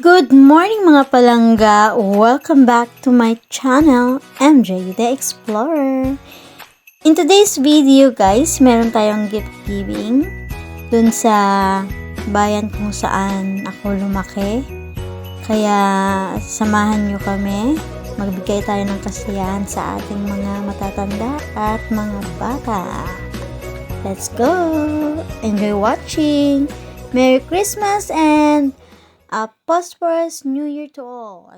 Good morning mga palangga! Welcome back to my channel, MJ the Explorer. In today's video guys, meron tayong gift giving dun sa bayan kung saan ako lumaki. Kaya samahan nyo kami. Magbigay tayo ng kasiyahan sa ating mga matatanda at mga bata. Let's go! Enjoy watching! Merry Christmas and a prosperous New Year to all.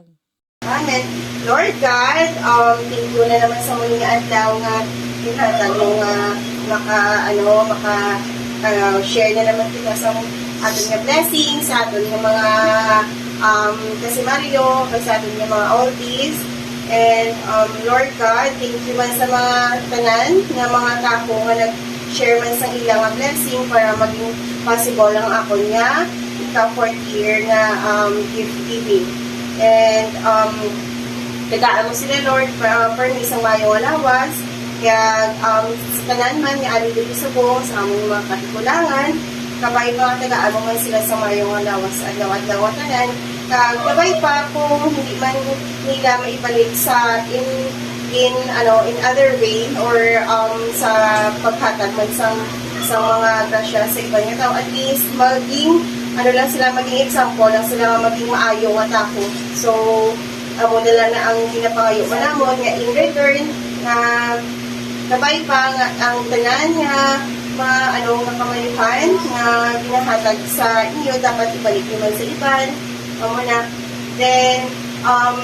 Amen. Lord God, um, thank you na naman sa muling adlaw nga tinatag mo nga maka, ano, maka, uh, share na naman kita sa ating nga blessing, sa ating nga mga um, kasi Mario, sa ating nga mga oldies. And um, Lord God, thank you man sa mga tanan nga mga tao nga nag-share man sa ilang nga blessing para maging possible ang ako niya ikaw fourth year na um, gift giving. And um, tagaan mo sila, Lord, uh, permis ang mayong alawas. Kaya um, sa tanan man, nga ali dito sa sa among mga katikulangan, kabay mga tagaan mo man sila sa mayong alawas at lawat-law tanan. Kag pa kung hindi man nila maibalik sa in in ano in other way or um sa paghatag man sa sa mga grasya sa ibang nga tao at least maging ano lang sila maging example lang sila maging maayo nga tao so amo na lang na ang ginapangayo manamon nga in return na kabay pa nga ang tanan nga mga ano nga kamayuhan nga sa inyo dapat ibalik naman sa iban. Amo na. Then um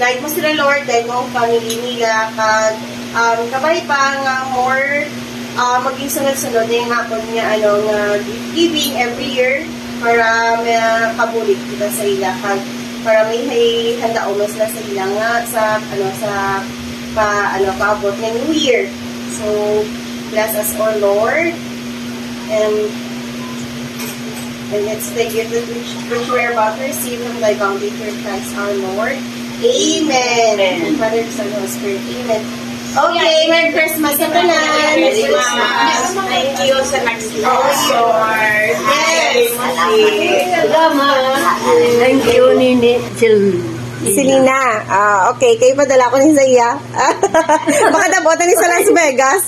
guide mo sila Lord guide mo ang family nila kag um, kabay pa nga more uh, maging sunod-sunod na yung hapon niya ano nga giving every year para makabulit kita sa ila kag para may hay handa mo sila sa ila nga sa ano sa pa ano paabot ng New Year. So bless us all Lord and and it's the gift that which, which we are about to receive from thy bounty through Christ our Lord. Amen. Amen. Father, Son, Holy Spirit. Amen. Okay, Merry Christmas sa tanan. Merry Christmas. Thank you sa nag-sponsor. Yes. Salamat. Thank you, Nini. Selena. Ah, okay, kayo padala ko ni Zaya. Baka nabotan ni sa Las Vegas.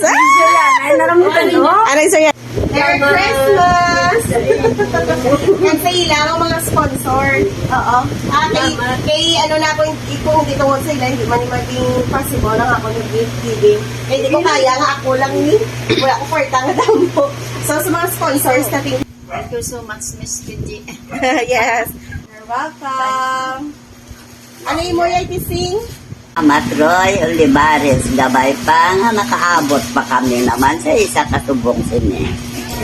Ay, naramutan mo? Ano yung Zaya? Merry Christmas! Yan sa ilang ang mga sponsor. Oo. Ah, kay, kay ano na ako, kung hindi tungkol sa ila, hindi man yung maging possible ang ako ng gift giving. Eh, hindi ko kaya nga ako lang ni. Wala ko kwarta nga daw mo. So, sa mga sponsors natin. Thank you so much, Miss Kindi. yes. You're welcome. Ano yung mo yung sing? Amatroy Olivares, gabay pa nga nakaabot pa kami naman sa isa katubong sini.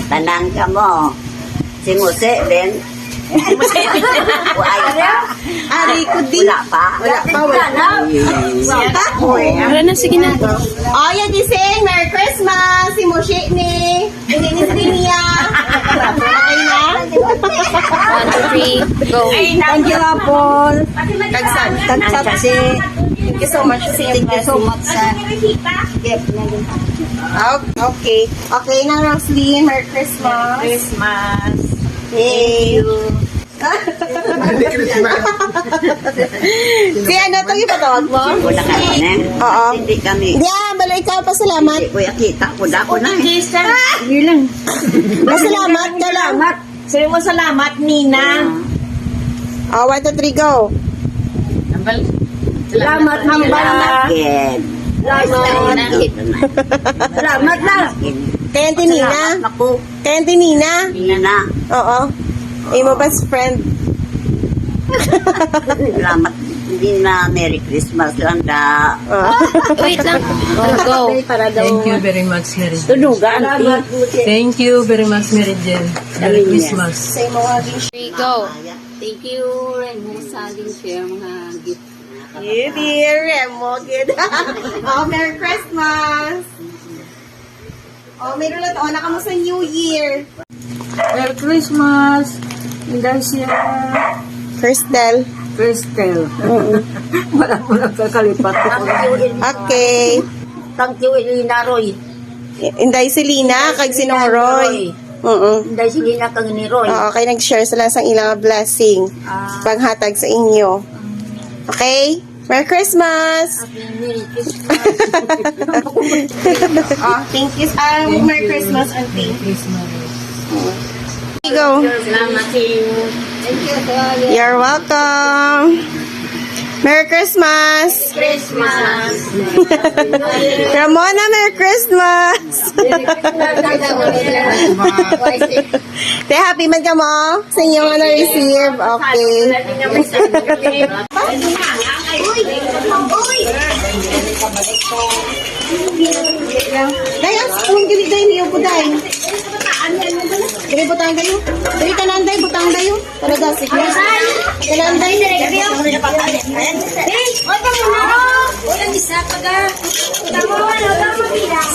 Tanang ka mo, si Muse din. Ay, Ari ko din. wala pa. Wala pa, wala pa. Wala na, sige na. Oh, yan. Merry Christmas! Si Moshi ni. Hindi ni Srinia. Okay na? Three, go. Thank you, Apple. Tagsan. Tagsat si. Thank you so much. Thank you so much sa gift na din. Okay. Okay na, Roslyn. Merry Christmas. Christmas. Thank you. si ano to yung patawag mo? Wala ka na. Oo. Hindi kami. Hindi ah, balo ikaw pa salamat. Hindi ko yakita ko da ko na. Jason. Pasalamat ka lang. Salamat. Sabi mo salamat, Nina. Oh, one, two, three, go. Salamat, Hamba. Again. Salamat. Salamat na. Kaya Auntie Nina. Ako, Kaya Nina. hindi na. Oo. Ay mo best friend. Salamat. Hindi na Merry Christmas lang da. Oo. Wait lang. Go, go. Thank you very much, Mary Jane. Tunuga, auntie. Thank you very much, Mary Jane. Merry Christmas. Sa imo nga gift. Three, go. Thank you, Remo, sa ating share mga gift. Dear mo, gid. oh, Merry Christmas. Oh, meron na to. Oh, naka mo sa New Year. Merry Christmas! Indasia Crystal. Crystal. Wala mo lang kakalipat. Okay. Thank you, Elina Roy. Inday si Lina, kag sinong Roy. Oo. Dahil sige na kang ni Roy. Oo, kay nag-share sila sa ilang blessing. Ah, Paghatag sa inyo. Okay? Merry Christmas! Merry Christmas. oh, thank you. Ah, Merry Christmas, Auntie. Christmas. Here you go. Salamat. Thank you. You're welcome. Merry Christmas! Christmas. Ramona, Merry Christmas! Te, happy man ka mo sa inyong ano receive. Okay. Dahil, kung gili dahil niyo po dahil. Dili butang kayo. Dili tanan dahil butang kayo. Para daw sige. Tanan dahil.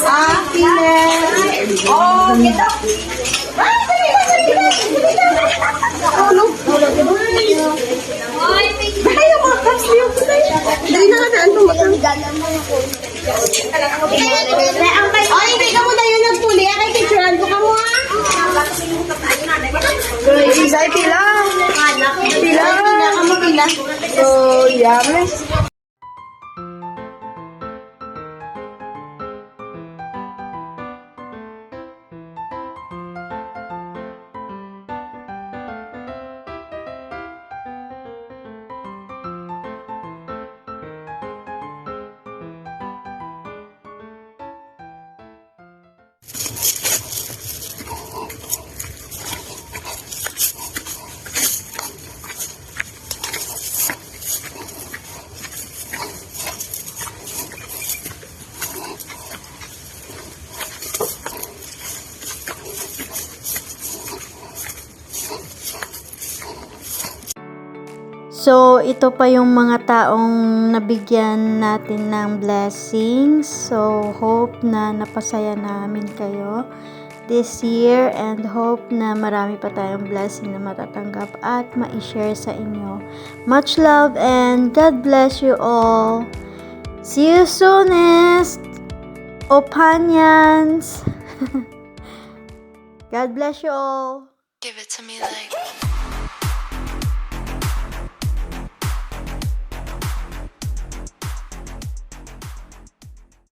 Ah, Pines. Oh, kita. Ay, dali na, dali na. Oh, no. Ay, yung mga cups niyo. Dali na natin. Ano matang? Ay, hindi ka mo tayo nagpuli. Ay, picturean ko ka mo, ha? Ay, pila. Pila. Pila ka mo, pila. So, So, ito pa yung mga taong nabigyan natin ng blessings. So, hope na napasaya namin kayo this year and hope na marami pa tayong blessing na matatanggap at ma-share sa inyo. Much love and God bless you all. See you soonest! Opanians! God bless you all! Give it to me like